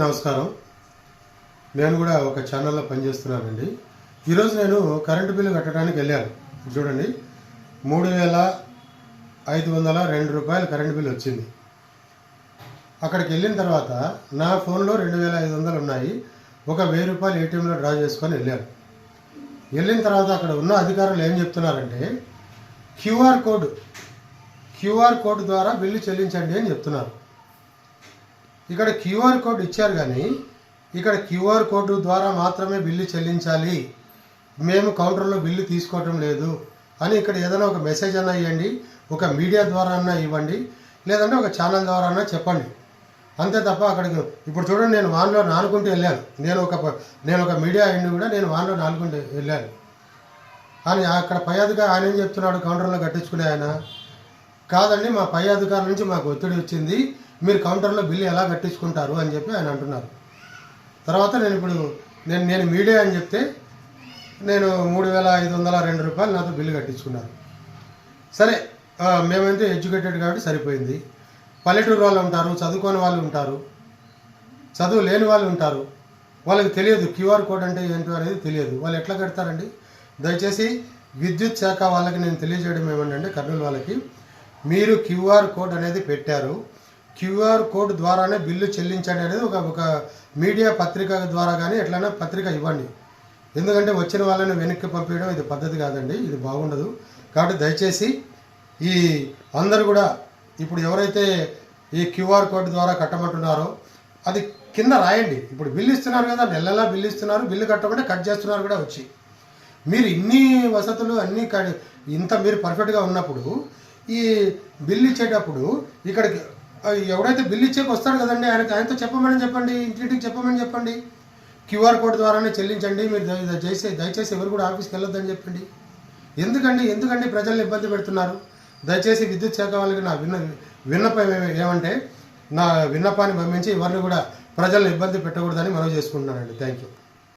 నమస్కారం. నేను కూడా ఒక ఛానల్లో పనిచేస్తున్నానండి. ఈరోజు నేను కరెంటు బిల్లు కట్టడానికి వెళ్ళాను. చూడండి. మూడు వేల ఐదు వందల రెండు రూపాయలు కరెంటు బిల్లు వచ్చింది. అక్కడికి వెళ్ళిన తర్వాత నా ఫోన్లో రెండు వేల ఐదు వందలు ఉన్నాయి. ఒక వెయ్యి రూపాయలు ఏటీఎంలో డ్రా చేసుకొని వెళ్ళాను. వెళ్ళిన తర్వాత అక్కడ ఉన్న అధికారులు ఏం చెప్తున్నారంటే క్యూఆర్ కోడ్ క్యూఆర్ కోడ్ ద్వారా బిల్లు చెల్లించండి అని చెప్తున్నారు. ఇక్కడ క్యూఆర్ కోడ్ ఇచ్చారు కానీ ఇక్కడ క్యూఆర్ కోడ్ ద్వారా మాత్రమే బిల్లు చెల్లించాలి. మేము కౌంటర్లో బిల్లు తీసుకోవటం లేదు అని ఇక్కడ ఏదైనా ఒక మెసేజ్ అన్నా ఇవ్వండి ఒక మీడియా ద్వారా అన్నా ఇవ్వండి లేదంటే ఒక ఛానల్ ద్వారా అన్నా చెప్పండి. అంతే తప్ప అక్కడికి ఇప్పుడు చూడండి నేను వాన్లో నానుకుంటూ వెళ్ళాను. నేను ఒక నేను ఒక మీడియా అయింది కూడా నేను వాన్లో నానుకుంటూ వెళ్ళాను. అని అక్కడ పై అధికారి ఆయన ఏం చెప్తున్నాడు? కౌంటర్లో కట్టించుకునే ఆయన. కాదండి మా పై అధికారుల నుంచి మాకు ఒత్తిడి వచ్చింది. మీరు కౌంటర్లో బిల్లు ఎలా కట్టించుకుంటారు అని చెప్పి ఆయన అంటున్నారు. తర్వాత నేను ఇప్పుడు నేను నేను మీడియా అని చెప్తే నేను మూడు వేల ఐదు వందల రెండు రూపాయలు నాతో బిల్లు కట్టించుకున్నారు. సరే మేమైతే ఎడ్యుకేటెడ్ కాబట్టి సరిపోయింది. పల్లెటూరు వాళ్ళు ఉంటారు చదువుకోని వాళ్ళు ఉంటారు చదువు లేని వాళ్ళు ఉంటారు. వాళ్ళకి తెలియదు క్యూఆర్ కోడ్ అంటే ఏంటో అనేది తెలియదు. వాళ్ళు ఎట్లా కడతారండి? దయచేసి విద్యుత్ శాఖ వాళ్ళకి నేను తెలియజేయడం ఏమంటే కర్నూలు వాళ్ళకి మీరు క్యూఆర్ కోడ్ అనేది పెట్టారు. క్యూఆర్ కోడ్ ద్వారానే బిల్లు చెల్లించండి అనేది ఒక ఒక మీడియా పత్రిక ద్వారా కానీ ఎట్లైనా పత్రిక ఇవ్వండి. ఎందుకంటే వచ్చిన వాళ్ళని వెనక్కి పంపించడం ఇది పద్ధతి కాదండి ఇది బాగుండదు. కాబట్టి దయచేసి ఈ అందరు కూడా ఇప్పుడు ఎవరైతే ఈ క్యూఆర్ కోడ్ ద్వారా కట్టమంటున్నారో అది కింద రాయండి. ఇప్పుడు బిల్లు ఇస్తున్నారు కదా నెలలా బిల్లు ఇస్తున్నారు బిల్లు కట్టమంటే కట్ చేస్తున్నారు కూడా వచ్చి. మీరు ఇన్ని వసతులు అన్నీ క- ఇంత మీరు పర్ఫెక్ట్గా ఉన్నప్పుడు ఈ బిల్లు ఇచ్చేటప్పుడు ఇక్కడికి ఎవడైతే బిల్ ఇచ్చేకి వస్తాడు కదండి ఆయనకి ఆయనతో చెప్పమని చెప్పండి ఇంటింటికి చెప్పమని చెప్పండి. క్యూఆర్ కోడ్ ద్వారానే చెల్లించండి మీరు దయచేసి దయచేసి ఎవరు కూడా ఆఫీస్కి వెళ్ళొద్దని చెప్పండి. ఎందుకండి ఎందుకండి ప్రజల్ని ఇబ్బంది పెడుతున్నారు? దయచేసి విద్యుత్ శాఖ వాళ్ళకి నా విన్న విన్నపం ఏమంటే నా విన్నపాన్ని పంపించి ఎవరిని కూడా ప్రజల్ని ఇబ్బంది పెట్టకూడదని మనవి చేసుకుంటున్నానండి. Thank you.